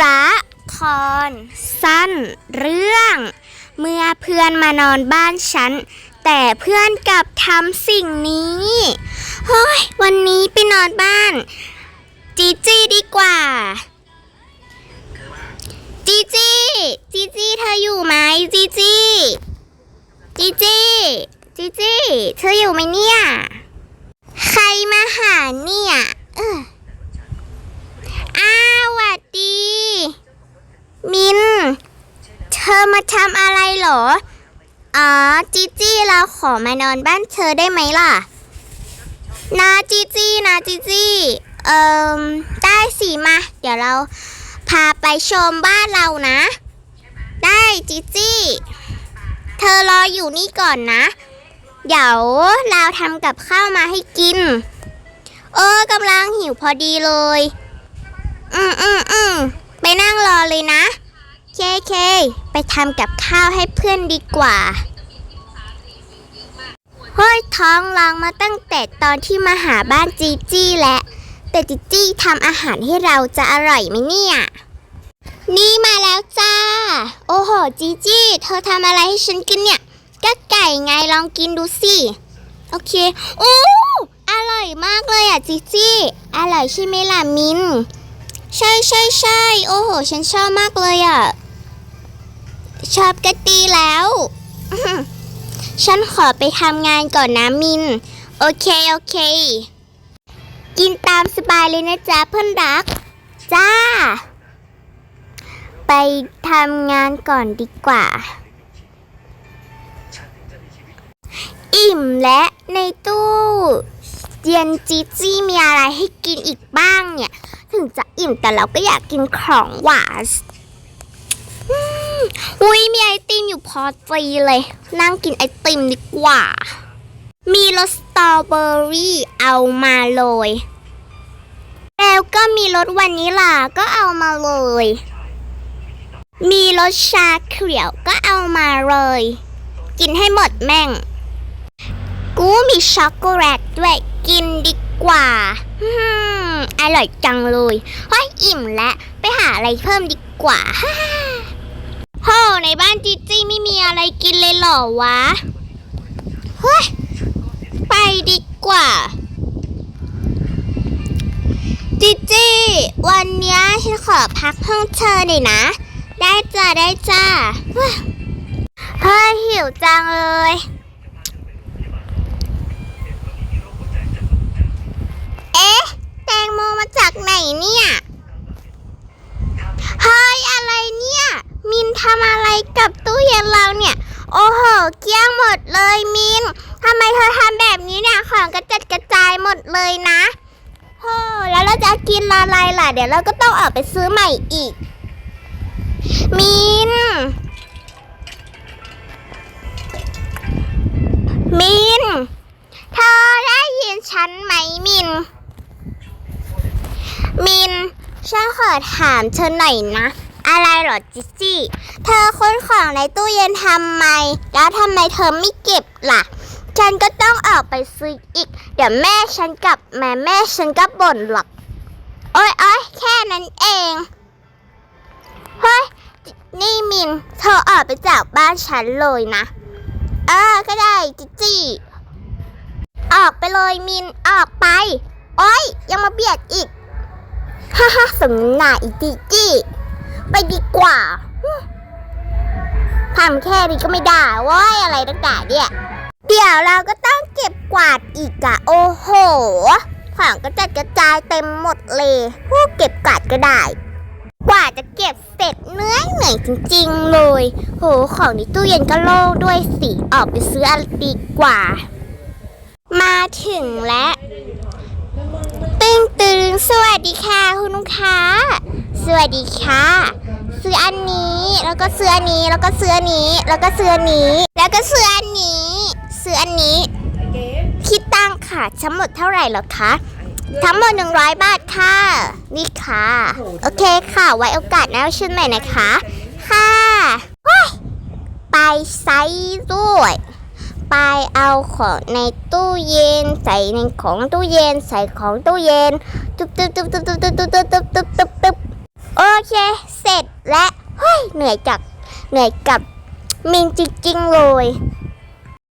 ละคร สั้น เรื่อง เมื่อเพื่อนมานอนบ้านฉัน แต่เพื่อนกลับทำสิ่งนี้เฮ้ยวันนี้ไปนอนบ้าน จีจี้ดีกว่า จีจี้จีจี้เธออยู่ไหมจีจี้จีจี้จีจี้เธออยู่ไหมเนี่ย ใครมาหาเนี่ย เออาวหวัดดี มิน เธอมา ทำอะไรเหรอ อ๋อ จีจี้เราขอมานอนบ้านเธอได้ไหมล่ะ นาจีจี้นาจีจี้เอ่มได้สิมา เดี๋ยวเราพาไปชมบ้านเรานะ ได้จีจี้ เธอรออยู่นี่ก่อนนะ เดี๋ยวเราทำกับข้าวมาให้กิน เออกำลังหิวพอดีเลย อืมอืมอืมไปนั่งรอเลยนะ เคเค ทำกับข้าวให้เพื่อนดีกว่าเฮ้ยท้องร้องมาตั้งแต่ตอนที่มาหาบ้านจีจี้และ แต่จีจี้ทำอาหารให้เราจะอร่อยไหมเนี่ย นี่มาแล้วจ้า โอ้โหจีจี้เธอทำอะไรให้ฉันกินเนี่ยก็ไก่ไงลองกินดูสิ โอเคโอ้อร่อยมากเลยอะจีจี้ อร่อยใช่ไหมล่ะมิน ใช่ใช่ใช่โอ้โห ฉันชอบมากเลยอะ ชอบก็ดีแล้ว ฉันขอไปทำงานก่อนนะมิน โอเค โอเค กินตามสบายเลยนะจ๊ะเพื่อนรัก จ้า ไปทำงานก่อนดีกว่า อิ่มและในตู้เย็นจีจี้มีอะไรให้กินอีกบ้างเนี่ย ถึงจะอิ่มแต่เราก็อยากกินของหวาน อุ้ยมีไอติมอยู่พอจีเลย นั่งกินไอติมดีกว่า มีรสสตรอเบอรี่เอามาเลย แล้วก็มีรสวานิลาก็เอามาเลย มีรสชาเขียวก็เอามาเลย กินให้หมดแม่ง กูมีช็อกโกแลตด้วยกินดีกว่าอืมอร่อยจังเลยเฮ้ยอิ่มแล้ว ไปหาอะไรเพิ่มดีกว่า ฮ่าโหในบ้านจีจี้ไม่มี อะไรกินเลยหรอวะ เฮ้ย ไปดีกว่าจีจี้วันนี้ฉันขอพักห้องเธอหน่อยนะ ได้จ้าได้จ้าเฮ้ยเฮ้ย หิวจังเลยเอ๊ะ แตงโมมาจากไหนเนี่ย เฮ้ย อะไรเนี่ย มินทำอะไร กับตู้เย็นเราเนี่ย โอ้โห เกลี้ยงหมดเลยมินทำไมเธอทำแบบนี้เนี่ย ของกระจัดกระจายหมดเลยนะโอ้แล้วเราจะกินอะไรล่ะ เดี๋ยวเราก็ต้องออกไปซื้อใหม่อีก มิน มิน เธอได้ยินฉันไหมมิน มินฉันขอถามเธอหน่อยนะ อะไรหรอจิจี้เธอค้นของในตู้เย็นทำไม แล้วทำไมเธอไม่เก็บล่ะ ฉันก็ต้องออกไปซื้ออีก เดี๋ยวแม่ฉันกลับแม่แม่ฉันก็บ่นหรอก โอ้ยโอ้ยแค่นั้นเอง เฮ้ย นี่มิน เธอออกไปจากบ้านฉันเลยนะ เออ ก็ได้จิจี้ออกไปเลยมินออกไป โอ้ยยังมาเบียดอีก ฮ่าฮ่าสมหน้าอีจิจี้ ไปดีกว่าทำแค่นี้ก็ไม่ได้ว้ยอะไรตั้งแต่เนี่ย เดี๋ยวเราก็ต้องเก็บกวาดอีกอะโอ้โหของก็จัดกระจายเต็มหมดเลยผู้เก็บกวาดก็ได้ กว่าจะเก็บเสร็จเนื่อเหนื่อยจริงๆเลย โหของในตู้เย็นก็โล่งด้วยสิออกไปซื้ออะไรดีกว่า มาถึงแล้วตึงตึงสวัสดีค่ะคุณลูกค้า สวัสดีค่ะ ซื้ออันนี้ แล้วก็ซื้ออันนี้ แล้วก็ซื้ออันนี้ แล้วก็ซื้ออันนี้ แล้วก็ซื้ออันนี้ ซื้ออันนี้ คิดตังค่ะ ทั้งหมดเท่าไหร่หรอคะ ทั้งหมด 100 บาทค่ะ นี่ค่ะ โอเคค่ะ ไว้โอกาสหน้าเช่นใหม่นะคะ ค่ะไปไซส์ด้วย ไปเอาของในตู้เย็น ใส่ในของตู้เย็น ใส่ของตู้เย็น ตุ๊บตุ๊บตุ๊บตุ๊บตุ๊บตุ๊บตุ๊บตุ๊บตุ๊บตุ๊บตุ๊บโอ เค เสร็จ และเฮ้ยเหนื่อยจากเหนื่อยกับมินจริงๆเลย